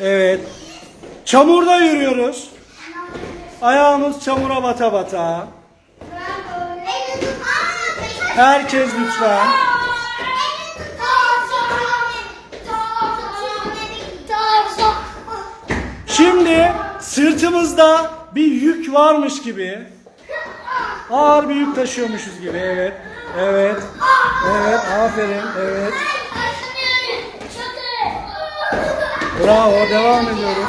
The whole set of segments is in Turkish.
Evet. Çamurda yürüyoruz. Ayağımız çamura bata bata. Herkes lütfen. Şimdi sırtımızda bir yük varmış gibi. Ağır bir yük taşıyormuşuz gibi. Evet. Evet. Evet. Aferin. Evet. Bravo. Devam ediyoruz.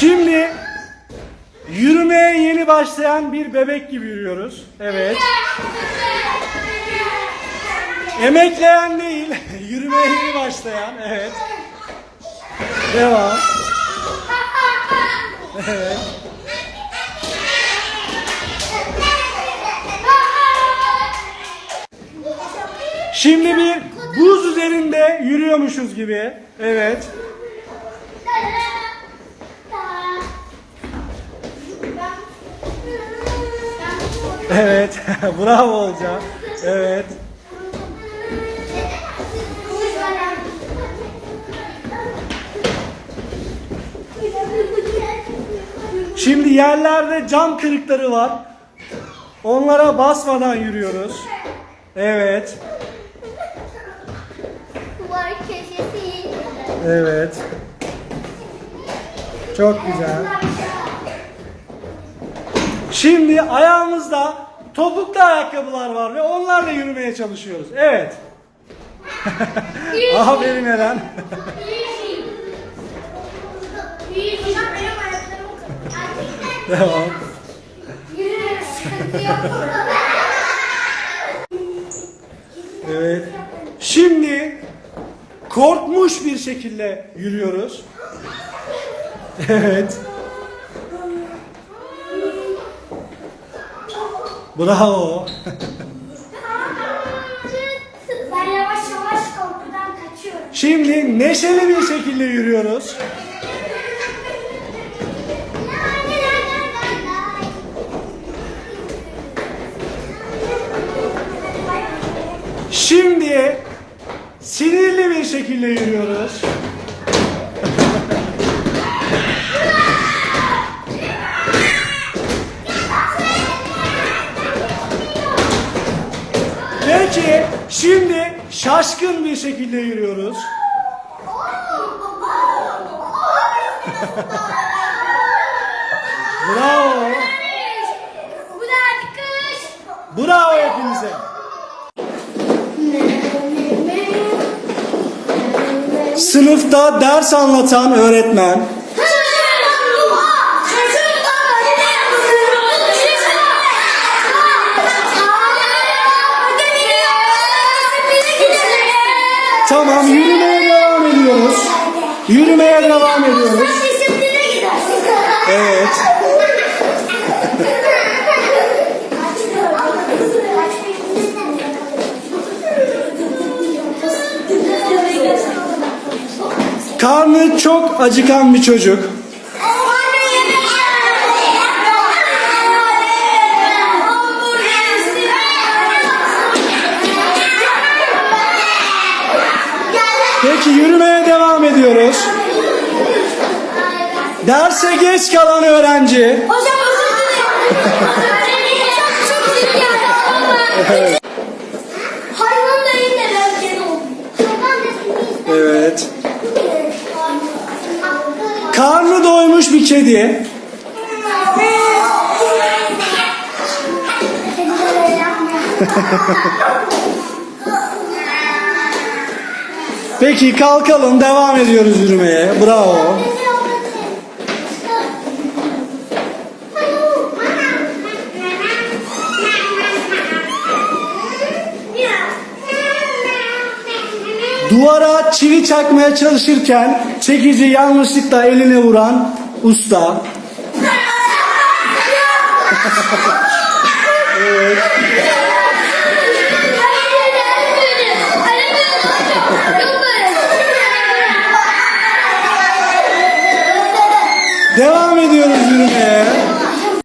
Şimdi yürümeye yeni başlayan bir bebek gibi yürüyoruz. Evet. Emekleyen değil, yürümeye yeni başlayan. Evet. Devam. Evet. Şimdi bir buz üzerinde yürüyormuşuz gibi. Evet. Evet. Bravo Olca. Evet. Şimdi yerlerde cam kırıkları var. Onlara basmadan yürüyoruz. Evet. Evet. Çok güzel. Şimdi ayağımızda topuklu ayakkabılar var ve onlarla yürümeye çalışıyoruz. Evet. Aferin Eren. Devam. Evet. Şimdi korkmuş bir şekilde yürüyoruz. Evet. Bravo. Ben yavaş yavaş korkudan kaçıyorum. Şimdi neşeli bir şekilde yürüyoruz. Şimdi sinirli bir şekilde yürüyoruz. Peki şimdi şaşkın bir şekilde yürüyoruz. Bravo. Sınıfta ders anlatan öğretmen Tamam yürümeye devam ediyoruz. Yürümeye devam ediyoruz. Evet. Karnı çok acıkan bir çocuk. Peki yürümeye devam ediyoruz. Derse geç kalan öğrenci. Hocam özür dilerim. Çok doymuş bir kedi. Peki kalkalım devam ediyoruz yürümeye. Bravo. Duvara çivi çakmaya çalışırken çekici yanlışlıkla eline vuran usta. evet. Devam ediyoruz yürümeye.